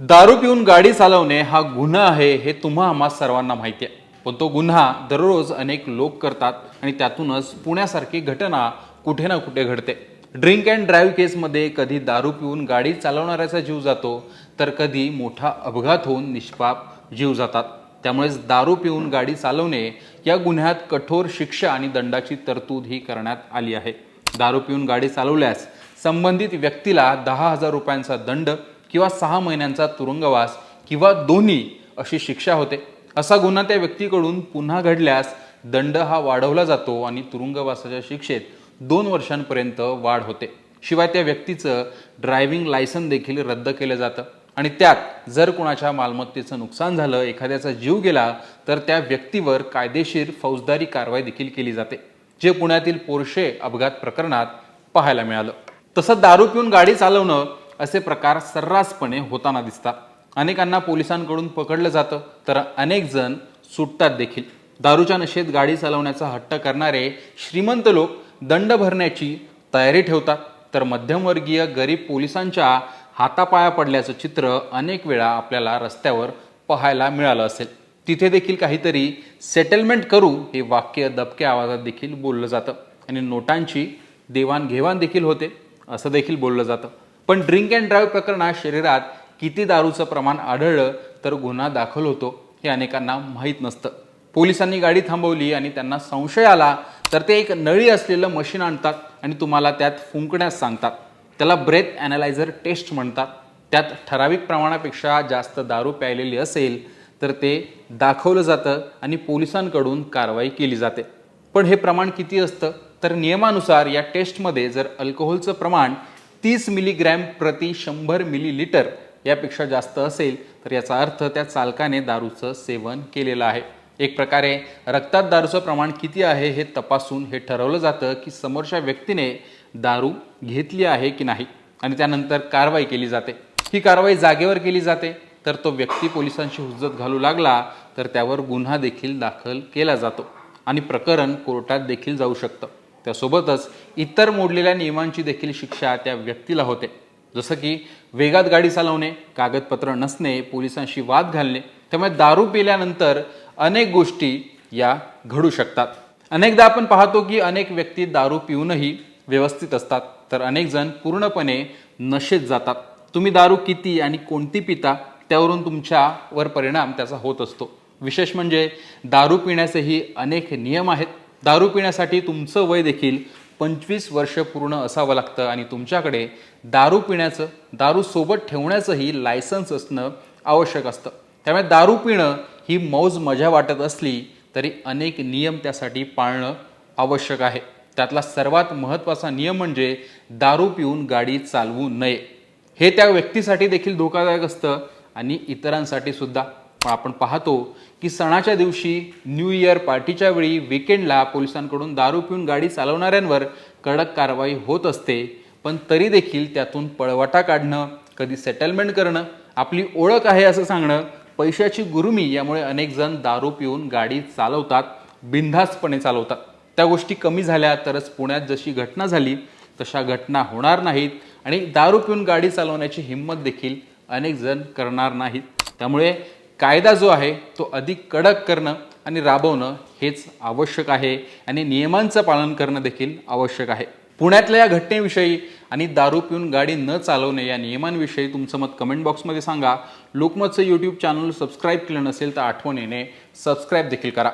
दारू पिऊन गाडी चालवणे हा गुन्हा आहे हे तुम्हा आम्हा सर्वांना माहिती आहे. पण तो गुन्हा दररोज अनेक लोक करतात आणि त्यातूनच पुण्यासारखी घटना कुठे ना कुठे घडते. ड्रिंक अँड ड्राईव्ह केसमध्ये कधी दारू पिऊन गाडी चालवणाऱ्याचा जीव जातो तर कधी मोठा अपघात होऊन निष्पाप जीव जातात. त्यामुळेच दारू पिऊन गाडी चालवणे या गुन्ह्यात कठोर शिक्षा आणि दंडाची तरतूद ही करण्यात आली आहे. दारू पिऊन गाडी चालवल्यास संबंधित व्यक्तीला दहा हजार रुपयांचा दंड किंवा सहा महिन्यांचा तुरुंगवास किंवा दोन्ही अशी शिक्षा होते. असा गुन्हा त्या व्यक्तीकडून पुन्हा घडल्यास दंड हा वाढवला जातो आणि तुरुंगवासाच्या शिक्षेत दोन वर्षांपर्यंत वाढ होते. शिवाय त्या व्यक्तीचं ड्रायव्हिंग लायसन देखील रद्द केलं जातं. आणि त्यात जर कुणाच्या मालमत्तेचं नुकसान झालं एखाद्याचा जीव गेला तर त्या व्यक्तीवर कायदेशीर फौजदारी कारवाई देखील केली जाते जे पुण्यातील पोरशे अपघात प्रकरणात पाहायला मिळालं. तसं दारू पिऊन गाडी चालवणं असे प्रकार सर्रासपणे होताना दिसतात. अनेकांना पोलिसांकडून पकडलं जातं तर अनेक जण सुटतात देखील. दारूच्या नशेत गाडी चालवण्याचा हट्ट करणारे श्रीमंत लोक दंड भरण्याची तयारी ठेवतात. तर मध्यमवर्गीय गरीब पोलिसांच्या हातापाया पडल्याचं चित्र अनेक वेळा आपल्याला रस्त्यावर पाहायला मिळालं असेल. तिथे देखील काहीतरी सेटलमेंट करू हे वाक्य दबक्या आवाजात देखील बोललं जातं. आणि नोटांची देवाणघेवाण देखील होते असं देखील बोललं जातं. पण ड्रिंक अँड ड्राईव्ह प्रकरणात शरीरात किती दारूचं प्रमाण आढळलं तर गुन्हा दाखल होतो हे अनेकांना माहीत नसतं. पोलिसांनी गाडी थांबवली आणि त्यांना संशय आला तर ते एक नळी असलेलं मशीन आणतात आणि तुम्हाला त्यात फुंकण्यास सांगतात. त्याला ब्रेथ ॲनालायझर टेस्ट म्हणतात. त्यात ठराविक प्रमाणापेक्षा जास्त दारू प्यायलेली असेल तर ते दाखवलं जातं आणि पोलिसांकडून कारवाई केली जाते. पण हे प्रमाण किती असतं? तर नियमानुसार या टेस्टमध्ये जर अल्कोहोलचं प्रमाण तीस मिलीग्रॅम प्रति शंभर मिलीलिटर यापेक्षा जास्त असेल तर याचा अर्थ त्या चालकाने दारूचं सेवन केलेलं आहे. एक प्रकारे रक्तात दारूचं प्रमाण किती आहे हे तपासून हे ठरवलं जातं की समोरच्या व्यक्तीने दारू घेतली आहे की नाही आणि त्यानंतर कारवाई केली जाते. ही कारवाई जागेवर केली जाते तर तो व्यक्ती पोलिसांशी हुज्जत घालू लागला तर त्यावर गुन्हा देखील दाखल केला जातो. आणि प्रकरण कोर्टात देखील जाऊ शकतं. त्यासोबतच इतर मोडलेल्या नियमांची देखील शिक्षा त्या व्यक्तीला होते. जसं की वेगात गाडी चालवणे कागदपत्र नसणे पोलिसांशी वाद घालणे त्यामुळे दारू पिल्यानंतर अनेक गोष्टी या घडू शकतात. अनेकदा आपण पाहतो की अनेक व्यक्ती दारू पिऊनही व्यवस्थित असतात तर अनेक जण पूर्णपणे नशेत जातात. तुम्ही दारू किती आणि कोणती पिता त्यावरून तुमच्यावर परिणाम त्याचा होत असतो. विशेष म्हणजे दारू पिण्याचेही अनेक नियम आहेत. दारू पिण्यासाठी तुमचं वय देखील पंचवीस वर्ष पूर्ण असावं लागतं आणि तुमच्याकडे दारू पिण्याचं दारू सोबत ठेवण्याचंही लायसन्स असणं आवश्यक असतं. त्यामुळे दारू पिणं ही मौज मजा वाटत असली तरी अनेक नियम त्यासाठी पाळणं आवश्यक आहे. त्यातला सर्वात महत्त्वाचा नियम म्हणजे दारू पिऊन गाडी चालवू नये. हे त्या व्यक्तीसाठी देखील धोकादायक असतं आणि इतरांसाठी सुद्धा. पण आपण पाहतो की सणाच्या दिवशी न्यू इयर पार्टीच्या वेळी विकेंडला पोलिसांकडून दारू पिऊन गाडी चालवणाऱ्यांवर कडक कारवाई होत असते. पण तरी देखील त्यातून पळवाटा काढणं कधी सेटलमेंट करणं आपली ओळख आहे असं सांगणं पैशाची गुरुमी यामुळे अनेक जण दारू पिऊन गाडी चालवतात बिनधास्तपणे चालवतात. त्या गोष्टी कमी झाल्या तरच पुण्यात जशी घटना झाली तशा घटना होणार नाहीत आणि दारू पिऊन गाडी चालवण्याची हिंमत देखील अनेक जण करणार नाहीत. त्यामुळे कायदा जो आहे तो अधिक कडक करणं आणि राबवणं हेच आवश्यक आहे आणि नियमांचं पालन करणं देखील आवश्यक आहे. पुण्यातल्या या घटनेविषयी आणि दारू पिऊन गाडी न चालवणे या नियमांविषयी तुमचं मत कमेंट बॉक्समध्ये सांगा. लोकमतचं यूट्यूब चॅनल सबस्क्राईब केलं नसेल तर आठवणीने सबस्क्राईब देखील करा.